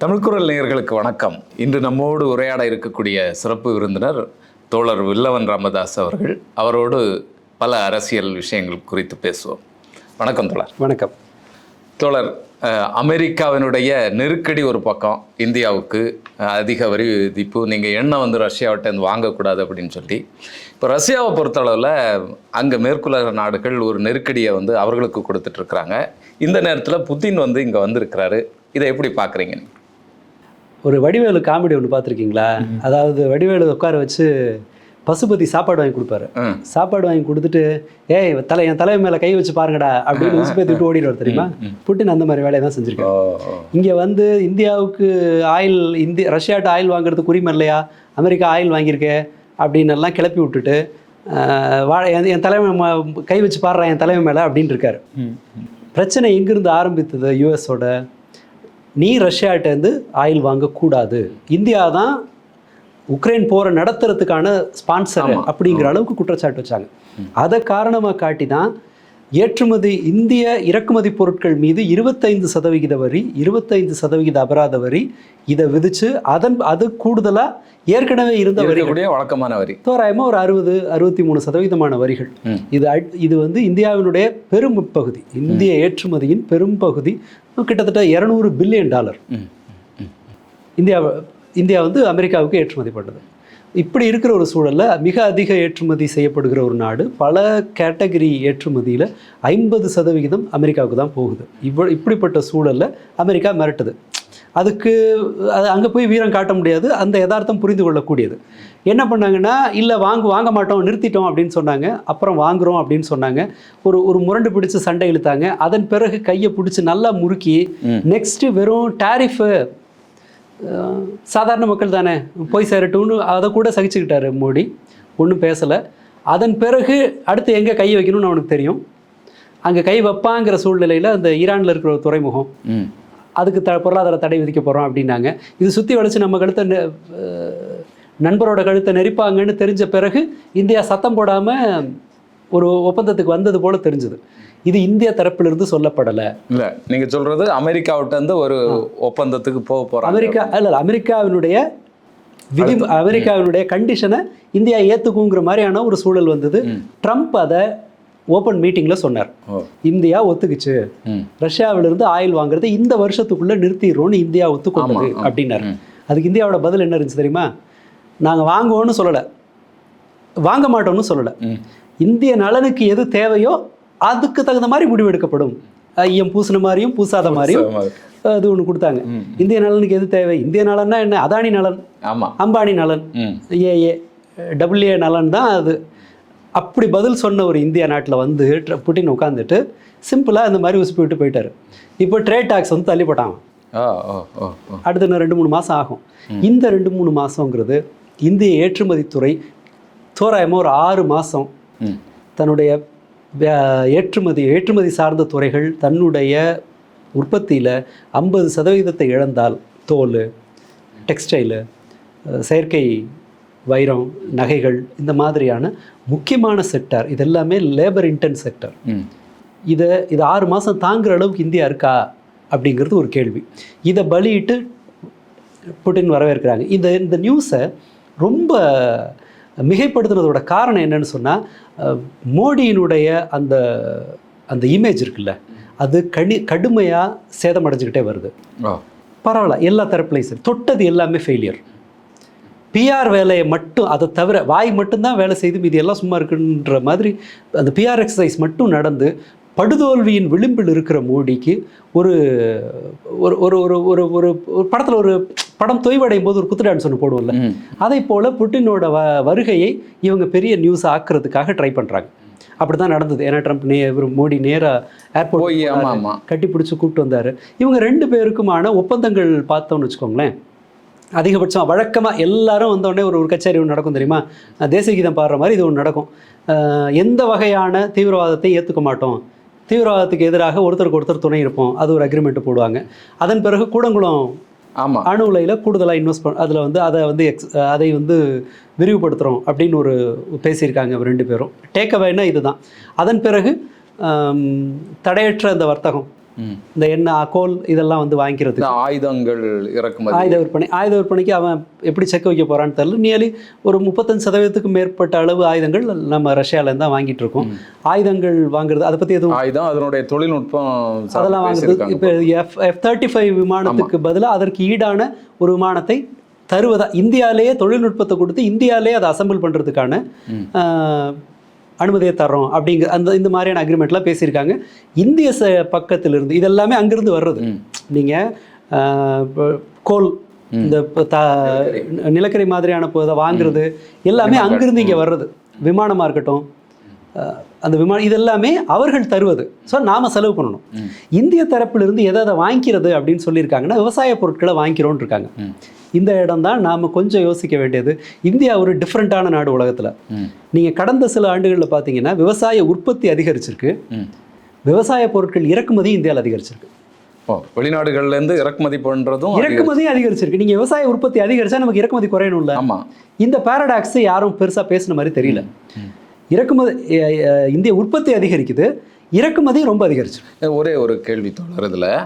தமிழ்குரல் நேயர்களுக்கு வணக்கம். இன்று நம்மோடு உரையாட இருக்கக்கூடிய சிறப்பு விருந்தினர் தோழர் வில்லவன் ராமதாஸ் அவர்கள். அவரோடு பல அரசியல் விஷயங்கள் குறித்து பேசுவோம். வணக்கம் தோழர். வணக்கம். தோழர் அமெரிக்காவினுடைய நெருக்கடி ஒரு பக்கம் இந்தியாவுக்கு அதிக வரி விதிப்பு நீங்கள் எண்ணெய் வந்து ரஷ்யாவிட்டேருந்து வாங்கக்கூடாது அப்படின்னு சொல்லி. இப்போ ரஷ்யாவை பொறுத்தளவில் அங்கே மேற்குலக நாடுகள் ஒரு நெருக்கடியை வந்து அவர்களுக்கு கொடுத்துட்ருக்குறாங்க இந்த நேரத்தில் புதின் வந்து இங்கே வந்திருக்கிறாரு. இதை எப்படி பார்க்குறீங்க ஒரு வடிவேலு காமெடி ஒன்று பார்த்துருக்கீங்களா? அதாவது வடிவேலு உட்கார வச்சு பசுபதி சாப்பாடு வாங்கி கொடுப்பாரு. சாப்பாடு வாங்கி கொடுத்துட்டு ஏய் தலை என் தலைமை மேலே கை வச்சு பாருங்கடா அப்படின்னு உசுப்பை விட்டு ஓடிடுவார் தெரியுமா? புட்டின் அந்த மாதிரி வேலையை தான் செஞ்சுருக்காரு. ஓ. இங்கே வந்து இந்தியாவுக்கு ஆயில் இந்திய ரஷ்யாட்ட ஆயில் வாங்குறதுக்கு உரிமை இல்லையா அமெரிக்கா ஆயில் வாங்கியிருக்கே அப்படின்னு எல்லாம் கிளப்பி விட்டுட்டு வா என் தலைமை கை வச்சு பாடுறேன் என் தலைமை மேலே அப்படின்னு இருக்காரு. பிரச்சனை எங்கிருந்து ஆரம்பித்தது? யூஎஸோட நீ ரஷ்யாட்டேருந்து ஆயில் வாங்கக்கூடாது. இந்தியா தான் உக்ரைன் போரை நடத்துறதுக்கான ஸ்பான்சர் அப்படிங்கிற அளவுக்கு குற்றச்சாட்டு வச்சாங்க. அதை காரணமாக காட்டி தான் ஏற்றுமதி இந்திய இறக்குமதி பொருட்கள் மீது இருபத்தைந்து சதவிகித வரி இருபத்தைந்து சதவிகித அபராத வரி இதை விதிச்சு அதன் அது கூடுதலாக ஏற்கனவே இருந்த வரி இருக்கக்கூடிய வழக்கமான வரி. தோராயமாக ஒரு அறுபது அறுபத்தி மூணு சதவீதமான வரிகள். இது இது வந்து இந்தியாவினுடைய பெரும் பகுதி இந்திய ஏற்றுமதியின் பெரும் பகுதி. கிட்டத்தட்ட இரநூறு பில்லியன் டாலர். இந்தியா இந்தியா வந்து அமெரிக்காவுக்கு ஏற்றுமதி பண்ணுது. இப்படி இருக்கிற ஒரு சூழல்ல மிக அதிக ஏற்றுமதி செய்யப்படுகிற ஒரு நாடு பல கேட்டகரி ஏற்றுமதியில் ஐம்பது சதவிகிதம் அமெரிக்காவுக்கு தான் போகுது. இவ்வளோ இப்படிப்பட்ட சூழல்ல அமெரிக்கா மிரட்டுது. அதுக்கு அது அங்கே போய் வீரம் காட்ட முடியாது அந்த யதார்த்தம் புரிந்து கொள்ளக்கூடியது. என்ன பண்ணாங்கன்னா இல்லை வாங்க வாங்க மாட்டோம் நிறுத்திட்டோம் அப்படின்னு சொன்னாங்க. அப்புறம் வாங்குறோம் அப்படின்னு சொன்னாங்க. ஒரு ஒரு முரண்டு பிடிச்சு சண்டை இழுத்தாங்க. அதன் பிறகு கையை பிடிச்சி நல்லா முறுக்கி நெக்ஸ்ட்டு வெறும் டேரிஃபு சாதாரண மக்கள் தானே? போய் சேரட்டும்னு அதை கூட சகிச்சுக்கிட்டாரு மோடி. ஒன்றும் பேசலை. அதன் பிறகு அடுத்து எங்கே கை வைக்கணும்னு அவனுக்கு தெரியும். அங்கே கை வைப்பாங்கிற சூழ்நிலையில் அந்த ஈரானில் இருக்கிற ஒரு துறைமுகம். அதுக்கு த பொருளாதார தடை விதிக்க போகிறோம் அப்படின்னாங்க. இது சுற்றி வளைச்சு நம்ம கழுத்தை நண்பரோட கழுத்தை நெரிப்பாங்கன்னு தெரிஞ்ச பிறகு இந்தியா சத்தம் போடாமல் ஒரு ஒப்பந்தத்துக்கு வந்தது போல தெரிஞ்சுது. இது இந்திய தரப்பிலிருந்து சொல்லப்படலை. இல்ல நீங்க சொல்றது அமெரிக்காவிட்ட இருந்து ஒரு ஒப்பந்தத்துக்கு போக போறாங்க. அமெரிக்கா இல்ல அமெரிக்காவினுடைய விதி அமெரிக்காவினுடைய கண்டிஷனை இந்தியா ஏத்துக்குங்கிற மாதிரியான ஒரு சூழல் வந்தது. ட்ரம்ப் அதை ஓப்பன் மீட்டிங்ல சொன்னார். இந்தியா ஒத்துக்குச்சு. ரஷ்யாவிலிருந்து ஆயில் வாங்குறதை இந்த வருஷத்துக்குள்ள நிறுத்திடுறோம்னு இந்தியா ஒத்துக்கொண்டது. அப்படின்னாரு. அதுக்கு இந்தியாவோட பதில் என்ன இருந்துச்சு தெரியுமா? நாங்க வாங்குவோம்னு சொல்லலை. வாங்க மாட்டோம்னு சொல்லலை. இந்திய நலனுக்கு எது தேவையோ அதுக்கு தகுந்த மாதிரி முடிவு எடுக்கப்படும். ஐயம் பூசின மாதிரியும் பூசாத மாதிரியும். அது ஒன்று கொடுத்தாங்க. இந்திய நலனுக்கு எது தேவை? இந்திய நலன்னா என்ன? அதானி நலன். ஆமா. அம்பானி நலன். ஏஏ டபிள்யூஏ நலன் தான் அது. அப்படி பதில் சொன்ன ஒரு இந்திய நாட்டில் வந்து புட்டின் உட்காந்துட்டு சிம்பிளாக இந்த மாதிரி உசுப்பி விட்டு போயிட்டாரு. இப்போ ட்ரேட் டாக்ஸ் வந்து தள்ளி போட்டாங்க ஓ ஓ ஓ ஓ. அடுத்த இன்னும் ரெண்டு மூணு மாதம் ஆகும். இந்த ரெண்டு மூணு மாதங்கிறது இந்திய ஏற்றுமதித்துறை தோராயமாக ஒரு ஆறு மாதம் தன்னுடைய ஏற்றுமதி ஏற்றுமதி சார்ந்த துறைகள் தன்னுடைய உற்பத்தியில் ஐம்பது சதவீதத்தை இழந்தால் தோல் டெக்ஸ்டைலு செயற்கை வைரம் நகைகள் இந்த மாதிரியான முக்கியமான செக்டார் இதெல்லாமே லேபர் இன்டென்ஸ் செக்டர் இதை இது ஆறு மாதம் தாங்குற அளவுக்கு இந்தியா இருக்கா? அப்படிங்கிறது ஒரு கேள்வி. இதை பலியிட்டு புட்டின் வரவேற்கிறாங்க. இந்த இந்த நியூஸை ரொம்ப மிகைப்படுத்துனதோட காரணம் என்னன்னு சொன்னால் மோடியினுடைய அந்த அந்த இமேஜ் இருக்குல்ல அது கடி கடுமையாக சேதமடைஞ்சுக்கிட்டே வருது. பரவாயில்ல எல்லா தரப்புலையும் சரி. தொட்டது எல்லாமே ஃபெயிலியர் பிஆர் வேலையை மட்டும் அதை தவிர வாய் மட்டும்தான் வேலை செய்து மீதி எல்லாம் சும்மா இருக்குன்ற மாதிரி அந்த பிஆர் எக்ஸசைஸ் மட்டும் நடந்து படுதோல்வியின் விளிம்பில் இருக்கிற மோடிக்கு ஒரு ஒரு ஒரு ஒரு ஒரு ஒரு படத்தில் ஒரு படம் தொய்வடையும் போது ஒரு குத்து டான்ஸ் ஒன்று போடுவோம்ல. அதை போல் புட்டினோட வ வருகையை இவங்க பெரிய நியூஸ் ஆக்குறதுக்காக ட்ரை பண்ணுறாங்க அப்படி தான் நடந்தது. ஏன்னா ட்ரம்ப் நே இவர் மோடி நேராக ஏர்போர்ட் கட்டி பிடிச்சி கூப்பிட்டு வந்தார். இவங்க ரெண்டு பேருக்குமான ஒப்பந்தங்கள் பார்த்தோம்னு வச்சுக்கோங்களேன். அதிகபட்சம் வழக்கமாக எல்லாரும் வந்தோடனே ஒரு ஒரு கச்சேரி ஒன்று நடக்கும் தெரியுமா? அஹ் தேசிய கீதம் பாடுற மாதிரி இது ஒன்று நடக்கும். எந்த வகையான தீவிரவாதத்தை ஏற்றுக்க மாட்டோம்? தீவிரவாதத்துக்கு எதிராக ஒருத்தருக்கு ஒருத்தர் துணை இருப்போம். அது ஒரு அக்ரிமெண்ட் போடுவாங்க. அதன் பிறகு கூடங்குளம் அணு உலையில் கூடுதலாக இன்வெஸ்ட் பண்ண அதில் வந்து அதை வந்து எக்ஸ் அதை வந்து விரிவுபடுத்துகிறோம் அப்படின்னு ஒரு பேசியிருக்காங்க ரெண்டு பேரும். டேக் அவேனா இதுதான். அதன் பிறகு தடையற்ற அந்த வர்த்தகம். இந்த எண்ணெய் கோல் இதெல்லாம் வந்து வாங்கிக்கிறதுக்கு. ஆயுதங்கள் இறக்குமதி. ஆயுத விற்பனை ஆயுத விற்பனைக்கு அவன் எப்படி செக் வைக்க போறான்னு தெரியல. நியர்லி ஒரு முப்பத்தஞ்சு சதவீதத்துக்கு மேற்பட்ட அளவு ஆயுதங்கள் நம்ம ரஷ்யாவிலேருந்து தான் வாங்கிட்டு இருக்கோம். ஆயுதங்கள் வாங்குறது அதை பற்றி எதுவும்? ஆயுதம் அதனுடைய தொழில்நுட்பம் அதெல்லாம் வாங்குறது. இப்போ எஃப் எஃப் தேர்ட்டி ஃபைவ் விமானத்துக்கு பதிலாக அதற்கு ஈடான ஒரு விமானத்தை தருவதா? இந்தியாவிலேயே தொழில்நுட்பத்தை கொடுத்து இந்தியாவிலேயே அதை அசெம்பிள் பண்ணுறதுக்கான அனுமதியை தர்றோம் அப்படிங்கிற அந்த இந்த மாதிரியான அக்ரிமெண்ட்லாம் பேசியிருக்காங்க. இந்திய ச பக்கத்திலிருந்து இதெல்லாமே அங்கிருந்து வர்றது. நீங்கள் கோல் இந்த நிலக்கரி. மாதிரியான இதை வாங்குறது எல்லாமே அங்கிருந்து இங்கே வர்றது. விமானமாக இருக்கட்டும். அந்த விமானம் இதெல்லாமே அவர்கள் தருவது. ஸோ நாம செலவு பண்ணணும். இந்திய தரப்பிலிருந்து எதை எதை வாங்கிக்கிறது அப்படின்னு சொல்லியிருக்காங்கன்னா விவசாய பொருட்களை வாங்கிக்கிறோன்னு இருக்காங்க. இந்த இடம் தான் நாம் கொஞ்சம் யோசிக்க வேண்டியது. இந்தியா ஒரு டிஃப்ரெண்ட்டான நாடு உலகத்தில். நீங்கள் கடந்த சில ஆண்டுகளில் பார்த்தீங்கன்னா விவசாய உற்பத்தி அதிகரிச்சிருக்கு. விவசாய பொருட்கள் இறக்குமதி இந்தியாவில் அதிகரிச்சிருக்கு. ஓ வெளிநாடுகள்ல இருந்து இறக்குமதி அதிகரிச்சு- இறக்குமதி அதிகரிச்சிருக்கு. நீங்கள் விவசாய உற்பத்தி அதிகரிச்சா நமக்கு இறக்குமதி குறையணும்ல. ஆமா. இந்த பேரடாக்ஸ் யாரும் பெருசாக பேசின மாதிரி தெரியல. இறக்குமதி இந்திய உற்பத்தி அதிகரிக்குது. இறக்குமதி ரொம்ப அதிகரிச்சிருக்கு. ஒரே ஒரு கேள்வி தொடர் இதில்.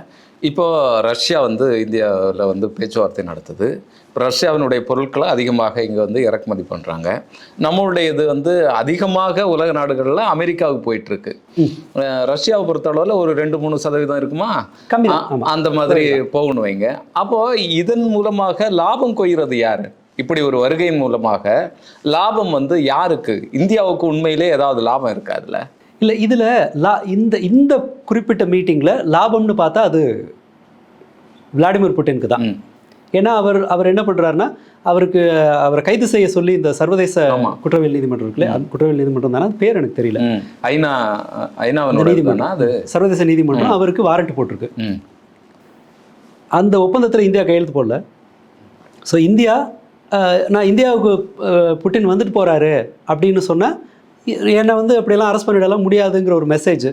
இப்போ ரஷ்யா வந்து இந்தியாவில் வந்து பேச்சுவார்த்தை நடத்துது. ரஷ்யாவினுடைய பொருட்களை அதிகமாக இங்கே வந்து இறக்குமதி பண்ணுறாங்க நம்மளுடைய இது வந்து அதிகமாக உலக நாடுகளில் அமெரிக்காவுக்கு போயிட்டுருக்கு. ரஷ்யாவை பொறுத்தளவில் ஒரு ரெண்டு மூணு சதவீதம் இருக்குமா. அந்த மாதிரி போகணும் வைங்க. அப்போ இதன் மூலமாக லாபம் கொய்கிறது யாரு? இப்படி ஒரு வருகையின் மூலமாக லாபம் வந்து யாருக்கு? இந்தியாவுக்கு உண்மையிலே ஏதாவது லாபம் இருக்கா அதுல இல்லை இதில் லா இந்த இந்த குறிப்பிட்ட மீட்டிங்கில் லாபம்னு பார்த்தா அது விளாடிமிர் புட்டினுக்கு தான். ஏன்னா அவர் அவர் என்ன பண்ணுறாருன்னா அவருக்கு அவரை கைது செய்ய சொல்லி இந்த சர்வதேச. குற்றவியல் நீதிமன்றம் இருக்குல்ல குற்றவியல் நீதிமன்றம் தானே பேர் எனக்கு தெரியல. ஐநா ஐநாவனோட நீதிமன்றம். அது சர்வதேச நீதிமன்றம் அவருக்கு வாரண்ட் போட்டிருக்கு. அந்த ஒப்பந்தத்தில் இந்தியா கையெழுத்து போடல ஸோ இந்தியா நான் இந்தியாவுக்கு புட்டின் வந்துட்டு போகிறாரு அப்படின்னு சொன்னால் என்னை வந்து அப்படியெல்லாம் அரெஸ்ட் பண்ணிடலாம் முடியாதுங்கிற ஒரு மெசேஜ்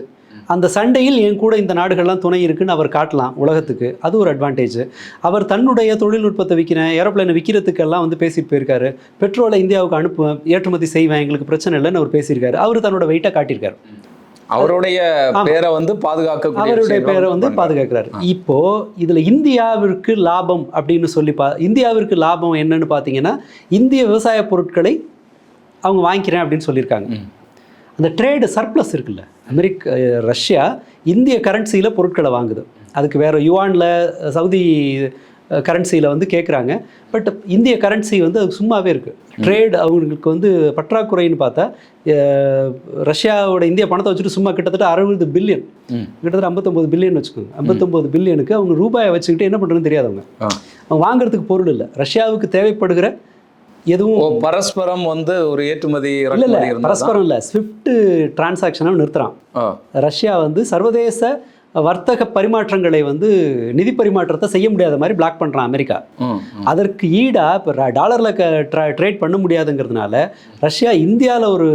அந்த சண்டையில் என் கூட இந்த நாடுகள்லாம் துணை இருக்குன்னு அவர் காட்டலாம் உலகத்துக்கு. அது ஒரு அட்வான்டேஜ் அவர் தன்னுடைய தொழில்நுட்பத்தை விற்கிறேன் ஏரோப்ளேனை விற்கிறதுக்கெல்லாம் வந்து பேசிட்டு போயிருக்காரு. பெட்ரோலை இந்தியாவுக்கு அனுப்புவேன் ஏற்றுமதி செய்வேன் எங்களுக்கு பிரச்சனை இல்லைன்னு அவர் பேசியிருக்காரு. அவர் தன்னோட வெயிட்டை காட்டியிருக்காரு. அவருடைய பேரை வந்து பாதுகாக்கக்கூடிய அவருடைய பேரை வந்து. பாதுகாக்கிறாரு. இப்போ இதுல இந்தியாவிற்கு லாபம் அப்படின்னு சொல்லி பா இந்தியாவிற்கு லாபம் என்னன்னு பார்த்தீங்கன்னா இந்திய விவசாய பொருட்களை அவங்க வாங்கிக்கிறேன் அப்படின்னு சொல்லியிருக்காங்க. அந்த ட்ரேடு சர்ப்ளஸ் இருக்குல்ல அமெரிக்க ரஷ்யா இந்திய கரன்சியில் பொருட்களை வாங்குது. அதுக்கு வேற யுவானில் சவுதி கரன்சியில் வந்து கேட்குறாங்க பட் இந்திய கரன்சி வந்து அது சும்மாவே இருக்குது ட்ரேட் அவங்களுக்கு வந்து பற்றாக்குறைன்னு பார்த்தா ரஷ்யாவோட இந்திய பணத்தை வச்சுட்டு சும்மா கிட்டத்தட்ட அறுபது பில்லியன். கிட்டத்தட்ட ஐம்பத்தொம்பது பில்லியன் வச்சுக்கோங்க. ஐம்பத்தொம்பது பில்லியனுக்கு அவங்க ரூபாயை வச்சுக்கிட்டு என்ன பண்ணுறதுன்னு தெரியாதவங்க. அவங்க வாங்குறதுக்கு பொருள் இல்லை. ரஷ்யாவுக்கு தேவைப்படுகிற எதுவும் பரஸ்பரம் வந்து ஒரு ஏற்றுமதி இல்லை இல்லை பரஸ்பரம் இல்லை ஸ்விஃப்ட் டிரான்சாக்ஷனை நிறுத்துறான் ஆ. ரஷ்யா வந்து சர்வதேச வர்த்தக பரிமாற்றங்களை வந்து நிதி பரிமாற்றத்தை செய்ய முடியாத மாதிரி பிளாக் பண்ணுறான் அமெரிக்கா. அதற்கு ஈடாக இப்போ டாலரில் க ட்ரேட் பண்ண முடியாதுங்கிறதுனால ரஷ்யா இந்தியாவில் ஒரு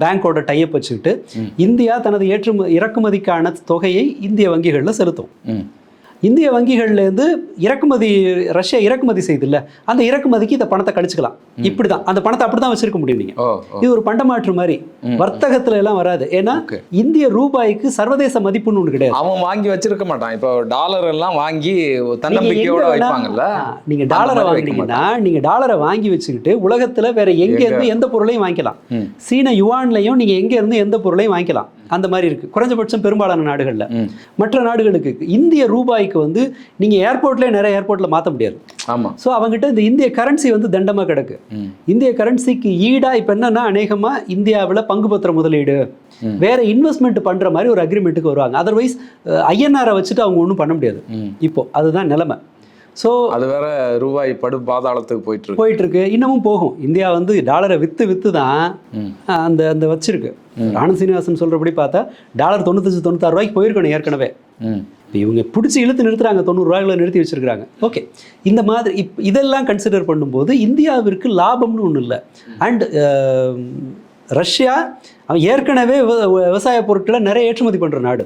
பேங்க்கோட டைப் வச்சுக்கிட்டு இந்தியா தனது ஏற்றும இறக்குமதிக்கான தொகையை இந்திய வங்கிகளில் செலுத்தும். இந்திய வங்கிகள்லேருந்து இறக்குமதி ரஷ்யா இறக்குமதி செய்யுதுல்ல அந்த இறக்குமதிக்கு இந்த பணத்தை கழிச்சுக்கலாம். இப்படி தான் அந்த பணத்தை அப்படி தான் வச்சிருக்க முடியும் நீங்கள் ஓ. இது ஒரு பண்டமாற்று மாதிரி. வர்த்தகத்துல எல்லாம் வராது. ஏன்னா. இந்திய ரூபாய்க்கு சர்வதேச மதிப்புன்னு ஒன்று கிடையாது. அவன் வாங்கி வச்சிருக்க மாட்டான். இப்போ டாலர் எல்லாம் வாங்கி நீங்க தன்னம்பிக்கையோட வைப்பாங்கல்ல? நீங்க டாலரை வாங்குனீங்கன்னா நீங்க டாலரை வாங்கி வச்சுக்கிட்டு உலகத்துல வேற எங்க இருந்து எந்த பொருளையும் வாங்கிக்கலாம். சீன யுவான்லையும் நீங்க எங்க இருந்து எந்த பொருளையும் வாங்கிக்கலாம். அந்த மாதிரி இருக்கு. குறைஞ்சபட்சம் பெரும்பாலான நாடுகள்ல. மற்ற நாடுகளுக்கு இந்திய ரூபாய்க்கு வந்து நீங்க ஏர்போர்ட்லேயே நிறைய ஏர்போர்ட்ல மாத்த முடியாது. ஆமா. ஸோ அவங்ககிட்ட இந்த இந்திய கரன்சி வந்து தண்டமா கிடக்கு. இந்திய கரன்சிக்கு ஈடா இப்போ என்னன்னா அநேகமா இந்தியாவில் பங்கு பத்திர முதலீடு வேற இன்வெஸ்ட்மெண்ட் பண்ற மாதிரி ஒரு அக்ரிமெண்ட்டுக்கு வருவாங்க. அதர்வைஸ் ஐஎன்ஆரை வச்சுட்டு அவங்க ஒன்றும் பண்ண முடியாது. இப்போ அதுதான் நிலைமை. ஸோ அது வேற ரூபாய் படு பாதாளத்துக்கு போயிட்டு போயிட்டு இருக்கு இன்னமும் போகும். இந்தியா வந்து டாலரை வித்து வித்து தான் அந்த அந்த வச்சிருக்கு. ஆனந்த் சீனிவாசன் சொல்றபடி பார்த்தா டாலர் தொண்ணூத்தஞ்சு தொண்ணூத்தாறு ரூபாய்க்கு போயிருக்கணும் ஏற்கனவே. இப்போ இவங்க பிடிச்சி இழுத்து நிறுத்துறாங்க. தொண்ணூறு ரூபாய்களை நிறுத்தி வச்சிருக்காங்க ஓகே. இந்த மாதிரி இப் இதெல்லாம் கன்சிடர் பண்ணும்போது இந்தியாவிற்கு லாபம்னு ஒன்றும் இல்லை. அண்ட் ரஷ்யா அவன் ஏற்கனவே விவ- விவசாய பொருட்களை நிறைய ஏற்றுமதி பண்ணுற நாடு.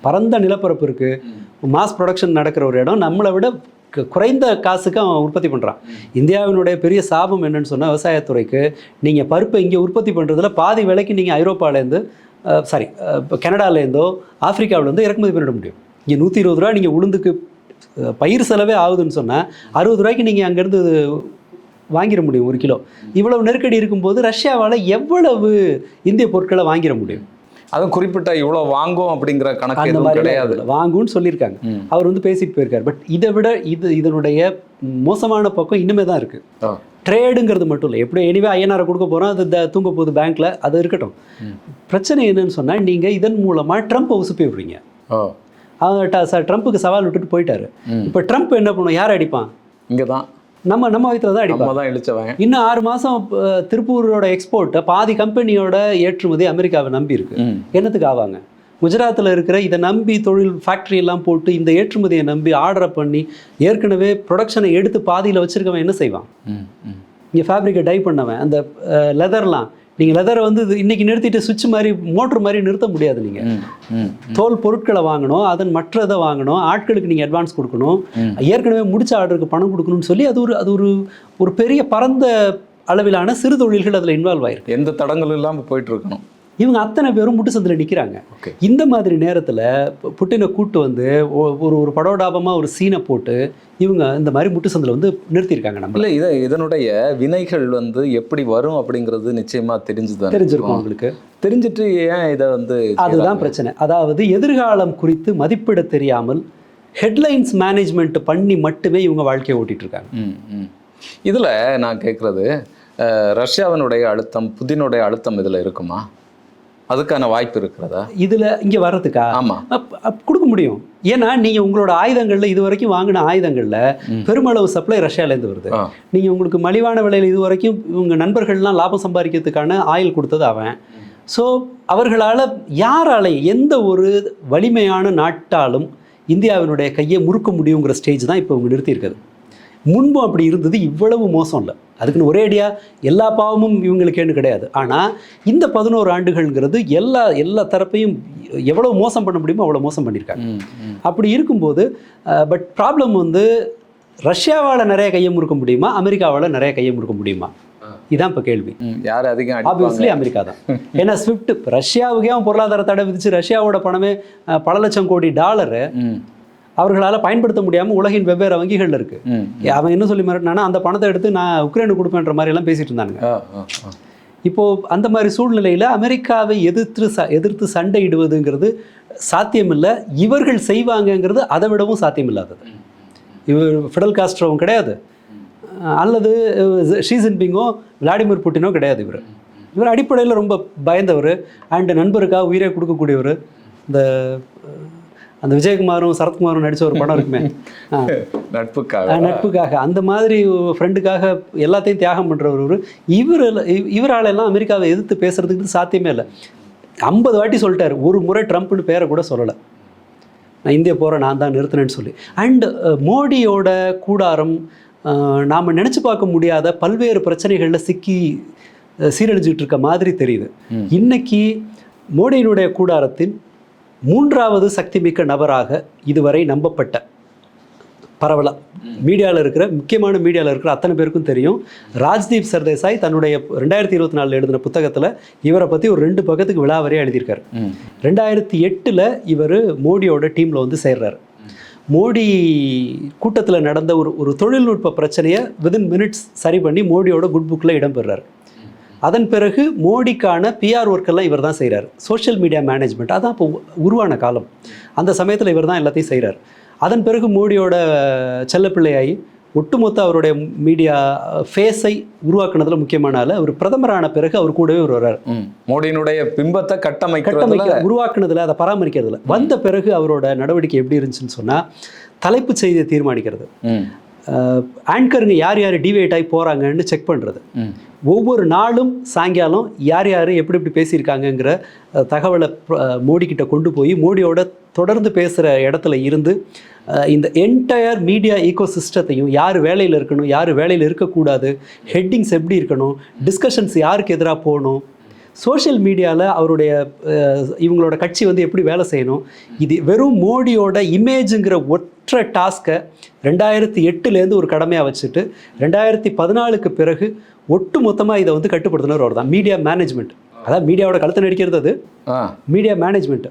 பரந்த நிலப்பரப்பு இருக்கு. மாஸ் ப்ரொடக்ஷன் நடக்கிற ஒரு இடம். நம்மளை விட குறைந்த காசுக்கு அவன் உற்பத்தி பண்ணுறான் இந்தியாவினுடைய பெரிய சாபம் என்னன்னு சொன்னால் விவசாயத்துறைக்கு நீங்கள் பருப்பை இங்கே உற்பத்தி பண்ணுறதுல பாதி விலைக்கு நீங்கள் ஐரோப்பாவிலேருந்து சாரி கனடாலேருந்தோ ஆப்பிரிக்காவிலேருந்தோ இறக்குமதி பண்ணிட முடியும். இங்கே நூற்றி இருபது ரூபா நீங்கள் உளுந்துக்கு பயிர் செலவே ஆகுதுன்னு சொன்னால் அறுபது ரூபாய்க்கு நீங்கள் அங்கேருந்து வாங்கிட முடியும் ஒரு கிலோ. இவ்வளவு நெருக்கடி இருக்கும்போது ரஷ்யாவால் எவ்வளவு இந்திய பொருட்களை வாங்கிட முடியும்? அதுவும் குறிப்பிட்ட இவ்வளோ வாங்கும் அப்படிங்கிற கணக்கு எதுவும் கிடையாது. வாங்குன்னு சொல்லியிருக்காங்க. அவர் வந்து பேசிட்டு போயிருக்காரு. பட் இதை விட இது இதனுடைய மோசமான பக்கம் இன்னுமே தான் இருக்குது. ட்ரேடுங்கிறது மட்டும் இல்லை. எப்படி எனிவே ஐஎன்ஆரை கொடுக்க போகிறோம் அது தூங்க போகுது பேங்க்ல அது இருக்கட்டும். பிரச்சனை என்னன்னு சொன்னால் நீங்கள் இதன் மூலமாக ட்ரம்ப்பை உசுப்பி விடுறீங்க. ச- ட்ரம்ப்புக்கு சவால் விட்டுட்டு போயிட்டாரு. இப்போ ட்ரம்ப் என்ன பண்ணும்? யார் அடிப்பான்? இங்கே தான் நம்ம நம்ம வயிற்றுல தான் அடிப்பான் நம்ம தான் இழிச்சவன். இன்னும் ஆறு மாதம் திருப்பூரோட எக்ஸ்போர்ட்டை பாதி கம்பெனியோட ஏற்றுமதி அமெரிக்காவை நம்பி இருக்கு. என்னத்துக்கு ஆவாங்க? குஜராத்தில் இருக்கிற இதை நம்பி தொழில் ஃபேக்ட்ரி எல்லாம் போட்டு இந்த ஏற்றுமதியை நம்பி ஆர்டரை பண்ணி ஏற்கனவே ப்ரொடக்ஷனை எடுத்து பாதியில் வச்சிருக்கவன் என்ன செய்வான்? இங்கே ஃபேப்ரிக்கை டை பண்ணவன். அந்த லெதர்லாம் நீங்கள் லெதரை வந்து இன்னைக்கு நிறுத்திட்டு சுவிட்ச் மாதிரி மோட்ரு மாதிரி நிறுத்த முடியாது நீங்கள் தோல் பொருட்களை வாங்கணும் அதன் மற்றதை வாங்கணும் ஆட்களுக்கு நீங்கள் அட்வான்ஸ் கொடுக்கணும். ஏற்கனவே முடிச்ச ஆர்டருக்கு பணம் கொடுக்கணும்னு சொல்லி அது ஒரு அது ஒரு ஒரு பெரிய பரந்த அளவிலான சிறு தொழில்கள் அதில் இன்வால்வ் ஆயிருக்கு. எந்த தடங்களும் இல்லாமல் போயிட்டு இருக்கணும். இவங்க அத்தனை பேரும் முட்டு சந்தில் நிற்கிறாங்க ஓகே இந்த மாதிரி நேரத்தில் புட்டினை கூட்டு வந்து ஒரு ஒரு படோடாபமாக ஒரு சீனை போட்டு இவங்க இந்த மாதிரி முட்டு சந்தில் வந்து நிறுத்தியிருக்காங்க நம்ம இல்லை இதை இதனுடைய வினைகள் வந்து எப்படி வரும் அப்படிங்கிறது நிச்சயமா தெரிஞ்சுதான் தெரிஞ்சிருக்கும் உங்களுக்கு? தெரிஞ்சிட்டு ஏன் இதை வந்து அதுதான்? பிரச்சனை. அதாவது எதிர்காலம் குறித்து மதிப்பிட தெரியாமல் ஹெட்லைன்ஸ் மேனேஜ்மெண்ட் பண்ணி மட்டுமே இவங்க வாழ்க்கையை ஓட்டிட்டு இருக்காங்க இதில் நான் கேட்குறது ரஷ்யாவினுடைய அழுத்தம் புதினுடைய அழுத்தம் இதில் இருக்குமா? அதுக்கான வாய்ப்பு இருக்கிறதா? இதுல இங்க வர்றதுக்கா? ஆமாம் கொடுக்க முடியும். ஏன்னா நீங்க உங்களோட ஆயுதங்கள்ல இது வரைக்கும் வாங்கின ஆயுதங்கள்ல. பெருமளவு சப்ளை ரஷ்யால இருந்து வருது. ஆ. நீங்க உங்களுக்கு மலிவான விலையில் இது வரைக்கும் இவங்க நண்பர்கள்லாம் லாபம் சம்பாதிக்கிறதுக்கான ஆயில் கொடுத்தது அவன். ஸோ அவர்களால் யாராலையும் எந்த ஒரு வலிமையான நாட்டாலும் இந்தியாவினுடைய கையை முறுக்க முடியுங்கிற ஸ்டேஜ் தான் இப்போ இவங்க நிறுத்தியிருக்குது முன்பும் அப்படி இருந்தது இவ்வளவு மோசம் இல்லை. அதுக்குன்னு ஒரே அடியா எல்லா பாவமும் இவங்களுக்கேன்னு கிடையாது. ஆனால் இந்த பதினோரு ஆண்டுகள்ங்கிறது எல்லா எல்லா தரப்பையும் எவ்வளோ மோசம் பண்ண முடியுமோ அவ்வளோ மோசம் பண்ணியிருக்காங்க அப்படி இருக்கும்போது பட் ப்ராப்ளம் வந்து ரஷ்யாவால் நிறைய கையை முறுக்க முடியுமா? அமெரிக்காவால் நிறைய கையை முறுக்க முடியுமா? இதான் இப்போ கேள்வி. யார் அதிகம் ஆப்வியஸ்லி அமெரிக்கா தான். ஏன்னா ஸ்விஃப்ட் ரஷ்யாவுக்கே அவன் பொருளாதார தடை விதிச்சு ரஷ்யாவோட பணமே பல லட்சம் கோடி டாலரு அவர்களால் பயன்படுத்த முடியாமல் உலகின் வெவ்வேறு வங்கிகள் இருக்கு. ம் அவன் என்ன சொல்லி மிரட்டினானா அந்த பணத்தை எடுத்து நான் உக்ரைனுக்கு கொடுப்பேன்ற மாதிரி எல்லாம் பேசிட்டு இருந்தாங்க ஆ ஆ ஆ. இப்போ அந்த மாதிரி சூழ்நிலையில் அமெரிக்காவை எதிர்த்து ச எதிர்த்து சண்டையிடுவதுங்கிறது சாத்தியமில்லை. இவர்கள் செய்வாங்கங்கிறது அதை விடவும் சாத்தியமில்லாதது. இவர் ஃபிடல் காஸ்ட்ரோவும் கிடையாது. அல்லது ஷி ஜின்பிங்கோ விளாடிமிர் புட்டினோ கிடையாது இவர். இவர் அடிப்படையில் ரொம்ப பயந்தவர். அண்ட் நண்பருக்காக உயிரே கொடுக்கக்கூடியவர். இந்த அந்த விஜயகுமாரும் சரத்குமாரும் நடித்த ஒரு படம் இருக்குமே. நட்புக்காக. நட்புக்காக. அந்த மாதிரி ஃப்ரெண்டுக்காக எல்லாத்தையும் தியாகம் பண்ணுறவர் ஒரு இவர் இவரால் எல்லாம் அமெரிக்காவை எதிர்த்து பேசுறதுக்கு சாத்தியமே இல்லை. ஐம்பது வாட்டி சொல்லிட்டாரு. ஒரு முறை ட்ரம்ப்னு பேரை கூட சொல்லலை. நான் இந்திய போரை நான் தான் நிறுத்தினேன்னு சொல்லி. அண்ட் மோடியோட கூடாரம் நாம் நினச்சி பார்க்க முடியாத பல்வேறு பிரச்சனைகளில் சிக்கி அஹ், சீரழிஞ்சிட்டு இருக்க மாதிரி தெரியுது. இன்னைக்கு மோடியினுடைய கூடாரத்தின் மூன்றாவது சக்திமிக்க நபராக இதுவரை நம்பப்பட்ட பரவலாக மீடியாவில் இருக்கிற முக்கியமான மீடியாவில் இருக்கிற அத்தனை பேருக்கும் தெரியும். ராஜ்தீப் சர்தேசாய் தன்னுடைய ரெண்டாயிரத்தி இருபத்தி நாலில் எழுதின புத்தகத்தில் இவரை பற்றி ஒரு ரெண்டு பக்கத்துக்கு விழாவரையே எழுதியிருக்காரு. ரெண்டாயிரத்தி எட்டில் இவர் மோடியோட டீமில் வந்து சேர்றாரு. மோடி கூட்டத்தில் நடந்த ஒரு ஒரு தொழில்நுட்ப பிரச்சனையை விதின் மினிட்ஸ் சரி பண்ணி மோடியோட குட் புக்கில் இடம்பெறாரு அதன் பிறகு மோடிக்கான பிஆர் ஒர்க்கெல்லாம் இவர் தான் செய்கிறார் சோஷியல் மீடியா மேனேஜ்மெண்ட் அதான் இப்போ உருவான காலம். அந்த சமயத்தில் இவர் தான் எல்லாத்தையும் செய்கிறார் அதன் பிறகு மோடியோட செல்லப்பிள்ளையாகி ஒட்டுமொத்த அவருடைய மீடியா ஃபேஸை உருவாக்குனதுல முக்கியமான ஆள் அவர் பிரதமரான பிறகு அவர் கூடவே ஒரு வர்றார். மோடியினுடைய பிம்பத்தை கட்டமைக்கிறதுல கட்டமைக்க உருவாக்குனதுல அதை பராமரிக்கிறதுல. வந்த பிறகு அவரோட நடவடிக்கை எப்படி இருந்துச்சுன்னு சொன்னால் தலைப்புச் செய்தியை தீர்மானிக்கிறது. ஆங்கருங்க யார் யார் டிவேட் ஆகி போகிறாங்கன்னு செக் பண்ணுறது ஒவ்வொரு நாளும் சாயங்காலம் யார் யார் எப்படி எப்படி பேசியிருக்காங்கங்கிற தகவலை அஹ், மோடி கிட்ட கொண்டு போய் மோடியோட தொடர்ந்து பேசுகிற இடத்துல இருந்து இந்த என்டையர் மீடியா ஈகோ சிஸ்டத்தையும் யார் வேலையில் இருக்கணும் யார் வேலையில் இருக்கக்கூடாது ஹெட்டிங்ஸ் எப்படி இருக்கணும் டிஸ்கஷன்ஸ் யாருக்கு எதிராக போகணும் சோஷியல் மீடியாவில் அவருடைய இவங்களோட கட்சி வந்து எப்படி வேலை செய்யணும்? இது வெறும் மோடியோட இமேஜுங்கிற ஒற்றை டாஸ்க்கை ரெண்டாயிரத்தி எட்டுலேருந்து ஒரு கடமையாக வச்சுட்டு ரெண்டாயிரத்தி பதினாலுக்கு பிறகு ஒட்டு மொத்தமாக இதை வந்து கட்டுப்படுத்தினவர் அவர் தான் மீடியா மேனேஜ்மெண்ட். அதாவது மீடியாவோட கழுத்தை நடிக்கிறது அது. மீடியா மேனேஜ்மெண்ட்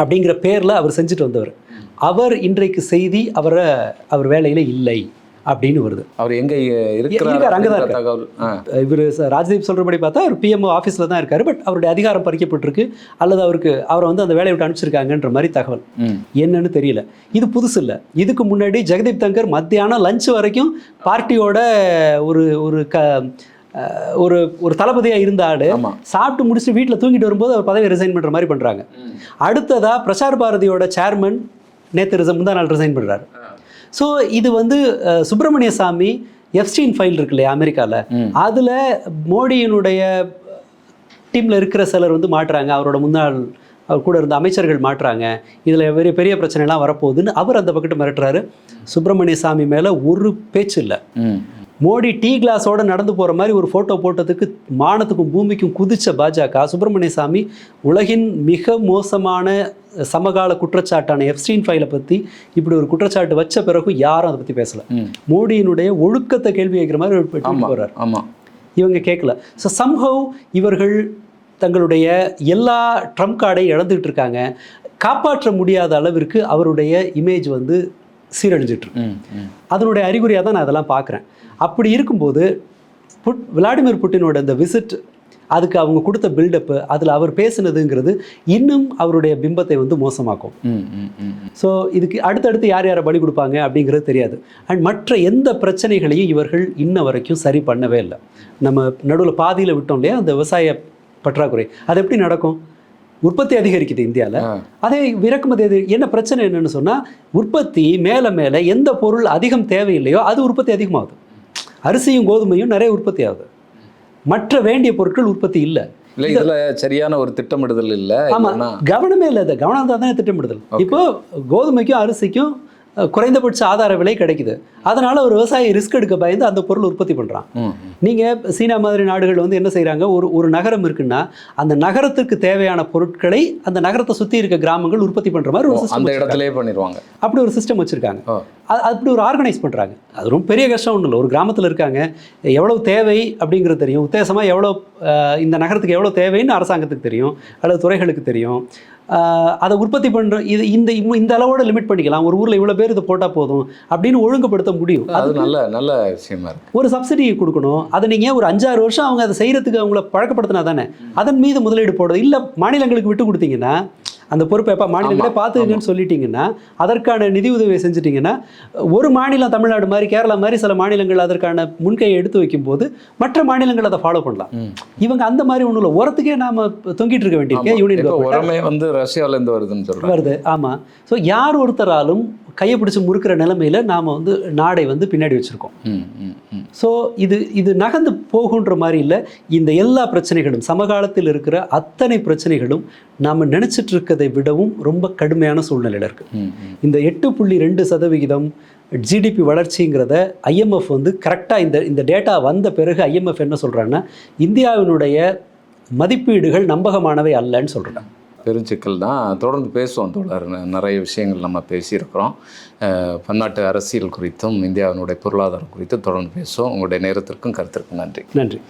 அப்படிங்கிற பேரில் அவர் செஞ்சுட்டு வந்தவர். அவர் இன்றைக்கு செய்தி அவரை அவர் வேலையில் இல்லை. அப்படின்னு வருது. அவர் எங்க இருக்கிறார் அங்கதான் அப்படிங்கிற தகவல். இவர் ராஜ்தீப் சொல்கிறபடி பார்த்தா அவர் பிஎம்ஓ ஆஃபீஸில் தான் இருக்காரு பட் அவருடைய அதிகாரம் பறிக்கப்பட்டிருக்கு அல்லது அவருக்கு அவரை வந்து அந்த வேலையை விட்டு அனுப்பிச்சிருக்காங்கன்ற மாதிரி தகவல். என்னன்னு தெரியல. இது புதுசு இல்லை. இதுக்கு முன்னாடி ஜெகதீப் தங்கர் மத்தியானம் லஞ்ச் வரைக்கும் பார்ட்டியோட ஒரு ஒரு க ஒரு ஒரு தளபதியாக இருந்த ஆமா. சாப்பிட்டு முடிச்சுட்டு வீட்டில் தூங்கிட்டு வரும்போது அவர் பதவி ரிசைன் பண்ணுற மாதிரி பண்ணுறாங்க அடுத்ததா பிரசார் பாரதியோட சேர்மன் நேற்று ரிசைன் முந்தா நாள் ரிசைன் பண்ணுறாரு ஸோ இது வந்து சுப்பிரமணிய சாமி எஃப்ஸ்டீன் ஃபைல் இருக்கு இல்லையா அமெரிக்காவில். அதில் மோடியினுடைய டீமில் இருக்கிற சிலர் வந்து மாட்டுறாங்க. அவரோட முன்னாள் அவர் கூட இருந்த அமைச்சர்கள் மாட்டுறாங்க. இதில் பெரிய பெரிய பிரச்சனைலாம் வரப்போகுதுன்னு அவர் அந்த பக்கத்து மிரட்டுறாரு. சுப்பிரமணிய சாமி மேலே ஒரு பேச்சு இல்லை. மோடி டீ கிளாஸோட நடந்து போகிற மாதிரி ஒரு ஃபோட்டோ போட்டதுக்கு மானத்துக்கும் பூமிக்கும் குதிச்ச பாஜக சுப்பிரமணிய சாமி உலகின் மிக மோசமான சமகால குற்றச்சாட்டான எஃப்ஸ்டீன் ஃபைலை பற்றி இப்படி ஒரு குற்றச்சாட்டு வச்ச பிறகு யாரும் அதை பற்றி பேசல. மோடியினுடைய ஒழுக்கத்தை கேள்வி கேட்குற மாதிரி ஒரு போகிறார் ஆமா இவங்க கேட்கல. ஸோ சம்ஹவ் இவர்கள் தங்களுடைய எல்லா ட்ரம்ப் கார்டை இழந்துகிட்டு இருக்காங்க. காப்பாற்ற முடியாத அளவிற்கு அவருடைய இமேஜ் வந்து ம் அதனுடைய அறிகுறியாக தான் நான் அதெல்லாம் பார்க்குறேன் அப்படி இருக்கும்போது புட் விளாடிமிர் புட்டினோட இந்த விசிட் அதுக்கு அவங்க கொடுத்த பில்டப்பு அதில் அவர் பேசுனதுங்கிறது இன்னும் அவருடைய பிம்பத்தை வந்து மோசமாக்கும். ஸோ இதுக்கு அடுத்தடுத்து யார் யாரை பலி கொடுப்பாங்க அப்படிங்கிறது தெரியாது. அண்ட் மற்ற எந்த பிரச்சனைகளையும் இவர்கள் இன்ன வரைக்கும் சரி பண்ணவே இல்லை. நம்ம நடுவில் பாதியில் விட்டோம் இல்லையா? அந்த விவசாய பற்றாக்குறை. அது எப்படி நடக்கும்? உற்பத்தி அதிகரிக்குது இந்தியாவில். அதே இறக்குமதி என்ன பிரச்சனை என்னன்னு சொன்னால் உற்பத்தி மேலே மேலே எந்த பொருள் அதிகம் தேவையில்லையோ அது உற்பத்தி அதிகமாகுது. அரிசியும் கோதுமையும் நிறைய உற்பத்தி ஆகுது. மற்ற வேண்டிய பொருட்கள் உற்பத்தி இல்லை. இல்ல இதுல சரியான ஒரு திட்டமிடுதல் இல்ல. ஆமா இல்லைன்னா கவனமே இல்லை அது கவனம் தான் தானே திட்டமிடுதல். இப்போ கோதுமைக்கும் அரிசிக்கும் குறைந்தபட்ச ஆதார விலை கிடைக்குது. அதனால ஒரு விவசாயி ரிஸ்க் எடுக்க பயந்து அந்த பொருள் உற்பத்தி பண்றான். ம் ம். நீங்க சீனா மாதிரி நாடுகள் வந்து என்ன செய்றாங்க? ஒரு ஒரு நகரம் இருக்குன்னா அந்த நகரத்துக்கு தேவையான பொருட்களை அந்த நகரத்தை சுத்தி இருக்க கிராமங்கள் உற்பத்தி பண்ற மாதிரி ஒரு அந்த சிஸ்டம் இடத்துலயே பண்ணிடுவாங்க. அப்படி ஒரு சிஸ்டம் வச்சுருக்காங்க. அது அப்படி ஒரு ஆர்கனைஸ் பண்ணுறாங்க அது ரொம்ப பெரிய கஷ்டம் ஒன்றும் இல்லை. ஒரு கிராமத்தில் இருக்காங்க. எவ்வளவு தேவை அப்படிங்கிறது தெரியும். உத்தேசமாக எவ்வளோ இந்த நகரத்துக்கு எவ்வளோ தேவைன்னு அரசாங்கத்துக்கு தெரியும். அல்லது துறைகளுக்கு தெரியும். அதை உற்பத்தி பண்ணுற இது இந்த இந்த அளவோட லிமிட் பண்ணிக்கலாம். ஒரு ஊரில் இவ்வளோ பேர் இதை போட்டால் போதும் அப்படின்னு ஒழுங்குபடுத்த முடியும். அது நல்ல நல்ல விஷயமா இருக்கு. ஒரு சப்சிடி கொடுக்கணும். அதை நீங்கள் ஒரு அஞ்சாறு வருஷம் அவங்க அதை செய்கிறதுக்கு அவங்கள பழக்கப்படுத்தினா தானே? அதன் மீது முதலீடு போடுறது. இல்லை மாநிலங்களுக்கு விட்டு கொடுத்தீங்கன்னா அந்த பொறுப்பை எப்போ மாநிலங்களே பார்த்துக்கங்கன்னு சொல்லிட்டீங்கன்னா அதற்கான நிதி உதவியை செஞ்சுட்டீங்கன்னா ஒரு மாநிலம் தமிழ்நாடு மாதிரி கேரளா மாதிரி சில மாநிலங்கள் அதற்கான முன்கையை எடுத்து வைக்கும்போது மற்ற மாநிலங்கள் அதை ஃபாலோ பண்ணலாம். இவங்க அந்த மாதிரி ஒன்றும் இல்லை. உரத்துக்கே நாம தொங்கிட்டு இருக்க வேண்டியிருக்கேன். யூனியன் உரமே வந்து ரஷ்யாவுல இருந்து வருதுன்னு சொல்றாங்க. வருது. ஆமாம் ஸோ யார் ஒருத்தராலும் கையை பிடிச்சி முறுக்கிற நிலைமையில நாம் வந்து நாடை வந்து பின்னாடி வச்சுருக்கோம். ஸோ இது இது நகர்ந்து போகுன்ற மாதிரி இல்லை. இந்த எல்லா பிரச்சனைகளும் சமகாலத்தில் இருக்கிற அத்தனை பிரச்சனைகளும் நாம் நினச்சிட்டு இருக்கதை விடவும் ரொம்ப கடுமையான சூழ்நிலையில் இருக்குது இந்த எட்டு புள்ளி ரெண்டு சதவிகிதம் ஜிடிபி வளர்ச்சிங்கிறத ஐஎம்எஃப் வந்து கரெக்டாக இந்த இந்த டேட்டா வந்த பிறகு ஐஎம்எஃப் என்ன சொல்கிறாங்கன்னா இந்தியாவினுடைய மதிப்பீடுகள் நம்பகமானவை அல்லன்னு சொல்கிறாங்க பெருஞ்சிக்கல் தான். தொடர்ந்து பேசுவோம் தோழர். நிறைய விஷயங்கள் நம்ம பேசியிருக்கிறோம். பன்னாட்டு அரசியல் குறித்தும் இந்தியாவினுடைய பொருளாதாரம் குறித்தும் தொடர்ந்து பேசுவோம். உங்களுடைய நேரத்திற்கும் கருத்திற்கும் நன்றி. நன்றி.